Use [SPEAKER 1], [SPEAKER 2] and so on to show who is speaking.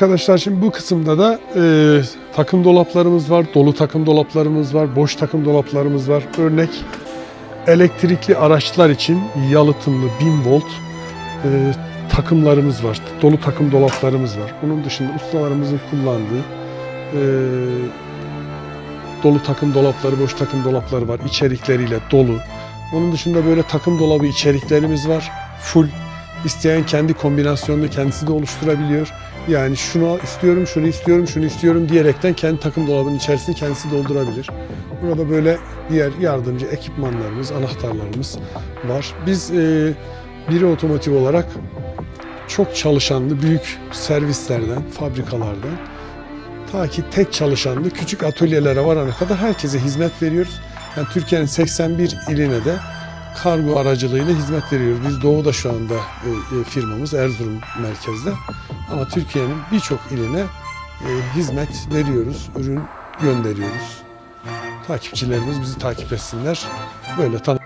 [SPEAKER 1] Arkadaşlar şimdi bu kısımda da e, takım dolaplarımız var, dolu takım dolaplarımız var, boş takım dolaplarımız var. Örnek elektrikli araçlar için yalıtımlı 1000 volt e, takımlarımız var, dolu takım dolaplarımız var. Onun dışında ustalarımızın kullandığı e, dolu takım dolapları, boş takım dolapları var. içerikleriyle dolu. Onun dışında böyle takım dolabı içeriklerimiz var. Full. İsteyen kendi kombinasyonunu kendisi de oluşturabiliyor. Yani şunu istiyorum, şunu istiyorum, şunu istiyorum diyerekten kendi takım dolabının içerisini kendisi doldurabilir. Burada böyle diğer yardımcı ekipmanlarımız, anahtarlarımız var. Biz e, biri otomotiv olarak çok çalışanlı büyük servislerden, fabrikalardan ta ki tek çalışanlı küçük atölyelere varana kadar herkese hizmet veriyoruz. Yani Türkiye'nin 81 iline de kargo aracılığıyla hizmet veriyoruz. Biz doğuda şu anda e, e, firmamız Erzurum merkezde. Ama Türkiye'nin birçok iline e, hizmet veriyoruz, ürün gönderiyoruz. Takipçilerimiz bizi takip etsinler. Böyle tanı